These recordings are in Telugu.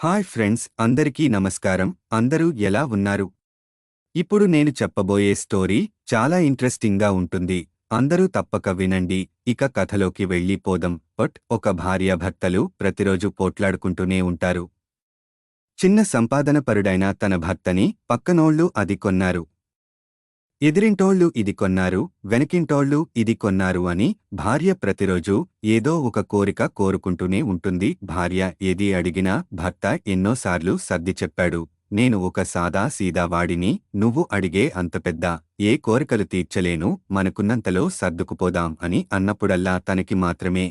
హాయ్ ఫ్రెండ్స్ అందరికీ నమస్కారం. అందరూ ఎలా ఉన్నారు? ఇప్పుడు నేను చెప్పబోయే స్టోరీ చాలా ఇంట్రెస్టింగ్గా ఉంటుంది. అందరూ తప్పక వినండి. ఇక కథలోకి వెళ్ళిపోదాం. బట్ ఒక భార్యాభర్తలు ప్రతిరోజు పోట్లాడుకుంటూనే ఉంటారు. చిన్న సంపాదనపరుడైన తన భర్తని పక్కనోళ్ళు అది కొన్నారు. ఎదిరింటోళ్ళు ఇది కొన్నారు వెనకింటోళ్ళు ఇది కొన్నారు అని భార్య ప్రతిరోజు ఏదో ఒక కోరిక కోరుకుంటూనే ఉంటుంది. భార్య ఏది అడిగినా భర్త ఎన్నోసార్లు సర్ది చెప్పాడు నేను ఒక సాదా సీదావాడిని నువ్వు అడిగే అంత పెద్ద ఏ కోరికలు తీర్చలేను మనకున్నంతలో సర్దుకుపోదాం అని అన్నప్పుడల్లా తనకి మాత్రమే.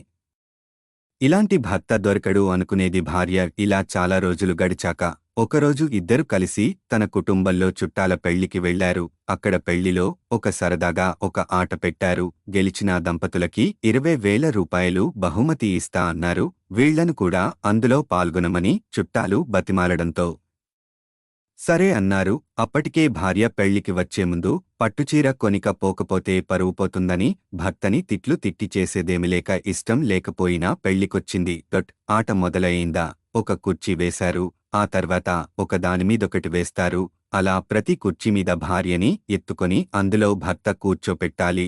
ఇలాంటి భర్త దొరకడు అనుకునేది భార్య ఇలా చాలా రోజులు గడిచాక. ఒకరోజు ఇద్దరు కలిసి తన కుటుంబంలో చుట్టాల పెళ్ళికి వెళ్ళారు అక్కడ పెళ్ళిలో ఒక సరదాగా ఒక ఆట పెట్టారు. గెలిచిన దంపతులకి ఇరవై వేల రూపాయలు బహుమతి ఇస్తా అన్నారు. వీళ్ళను కూడా అందులో పాల్గొనమని చుట్టాలు బతిమాలడంతో సరే అన్నారు. అప్పటికే భార్య పెళ్ళికి వచ్చే ముందు పట్టుచీర కొనిక పోకపోతే పరువు పోతుందని భర్తని తిట్లు తిట్టి చేసేదేమిలేక ఇష్టం లేకపోయినా పెళ్ళికొచ్చింది డొట్ ఆట మొదలయిందా ఒక కుర్చీ వేశారు. ఆ తర్వాత ఒక దానిమీదొకటి వేస్తారు అలా ప్రతి కుర్చీ మీద భార్యని ఎత్తుకొని అందులో భర్త కూర్చోపెట్టాలి.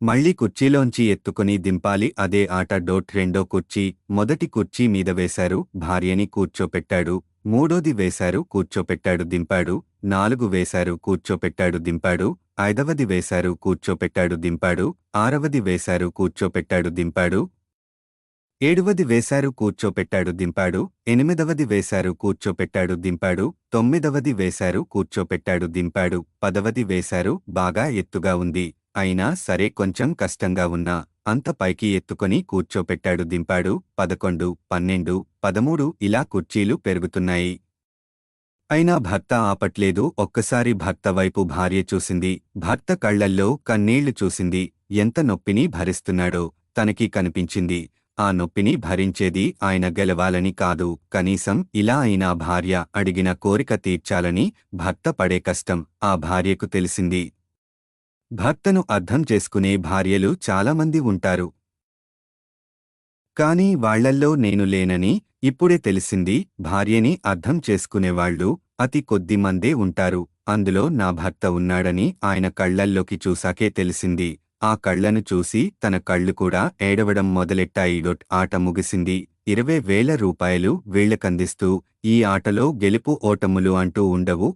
మళ్ళీ కుర్చీలోంచి ఎత్తుకుని దింపాలి అదే ఆట డోట్ రెండో కుర్చీ మొదటి కుర్చీ మీద వేశారు భార్యని కూర్చోపెట్టాడు మూడోది వేశారు కూర్చోపెట్టాడు దింపాడు నాలుగు వేశారు కూర్చోపెట్టాడు దింపాడు ఐదవది వేశారు కూర్చోపెట్టాడు దింపాడు ఆరవది వేశారు కూర్చోపెట్టాడు దింపాడు ఏడవది వేశారు కూర్చోపెట్టాడు దింపాడు ఎనిమిదవది వేశారు కూర్చోపెట్టాడు దింపాడు తొమ్మిదవది వేశారు కూర్చోపెట్టాడు దింపాడు పదవది వేశారు బాగా ఎత్తుగా ఉంది అయినా సరే కొంచెం కష్టంగా ఉన్నా అంత పైకి ఎత్తుకొని కూర్చోపెట్టాడు దింపాడు పదకొండు పన్నెండు పదమూడు ఇలా కుర్చీలు పెరుగుతున్నాయి. అయినా భర్త ఆపట్లేదు ఒక్కసారి భర్త వైపు భార్య చూసింది భర్త కళ్ళల్లో కన్నీళ్ళు చూసింది ఎంత నొప్పిని భరిస్తున్నాడో తనకి కనిపించింది ఆ నొప్పిని భరించేది ఆయన గెలవాలని కాదు. కనీసం ఇలా అయినా భార్య అడిగిన కోరిక తీర్చాలని భర్త పడే కష్టం ఆ భార్యకు తెలిసింది. భర్తను అర్థం చేసుకునే భార్యలు చాలామంది ఉంటారు. కాని వాళ్ళల్లో నేను లేనని ఇప్పుడే తెలిసింది. భార్యని అర్థం చేసుకునేవాళ్ళు అతి కొద్ది మందే ఉంటారు. అందులో నా భర్త ఉన్నాడని ఆయన కళ్ళల్లోకి చూసాకే తెలిసింది. ఆ కళ్ళను చూసి తన కళ్ళు కూడా ఏడవడం మొదలెట్టాయి. డొట్ ఆట ముగిసింది. ఇరవై వేల రూపాయలు వీళ్ళకందిస్తూ ఈ ఆటలో గెలుపు ఓటములు అంటూ ఉండవు.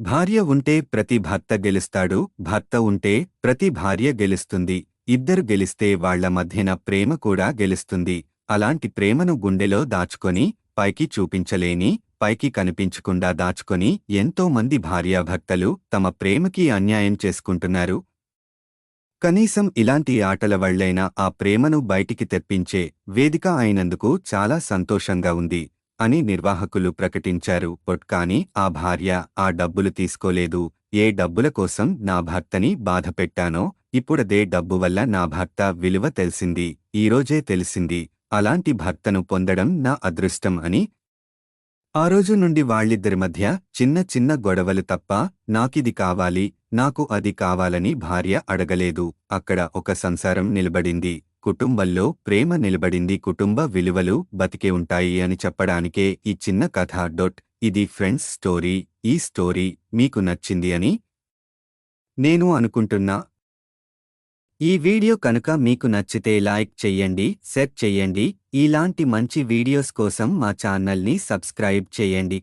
భార్య ఉంటే ప్రతి భర్త గెలుస్తాడు. భర్త ఉంటే ప్రతి భార్య గెలుస్తుంది. ఇద్దరు గెలిస్తే వాళ్ళ మధ్యన ప్రేమ కూడా గెలుస్తుంది. అలాంటి ప్రేమను గుండెలో దాచుకొని పైకి చూపించలేని పైకి కనిపించకుండా దాచుకొని ఎంతోమంది భార్యాభర్తలు తమ ప్రేమకి అన్యాయం చేసుకుంటున్నారు. కనీసం ఇలాంటి ఆటల వళ్ళైనా ఆ ప్రేమను బయటికి తెప్పించే వేదిక అయినందుకు చాలా సంతోషంగా ఉంది అని నిర్వాహకులు ప్రకటించారు. బట్ ఆ భార్య ఆ డబ్బులు తీసుకోలేదు. ఏ డబ్బుల కోసం నా భర్తని బాధపెట్టానో ఇప్పుడదే డబ్బు వల్ల నా భర్త విలువ తెలిసింది. ఈరోజే తెలిసింది. అలాంటి భర్తను పొందడం నా అదృష్టం అని ఆ రోజు నుండి వాళ్ళిద్దరి మధ్య చిన్న చిన్న గొడవలు తప్ప నాకిది కావాలి నాకు అది కావాలని భార్య అడగలేదు. అక్కడ ఒక సంసారం నిలబడింది కుటుంబంలో ప్రేమ నిలబడింది కుటుంబ విలువలు బతికే ఉంటాయి అని చెప్పడానికే ఈ చిన్న కథ. డొట్ ఇది ఫ్రెండ్స్ స్టోరీ ఈ స్టోరీ మీకు నచ్చింది అని నేను అనుకుంటున్నా. ఈ వీడియో కనుక మీకు నచ్చితే లైక్ చెయ్యండి షేర్ చెయ్యండి ఇలాంటి మంచి వీడియోస్ కోసం మా ఛానల్ని సబ్స్క్రైబ్ చేయండి.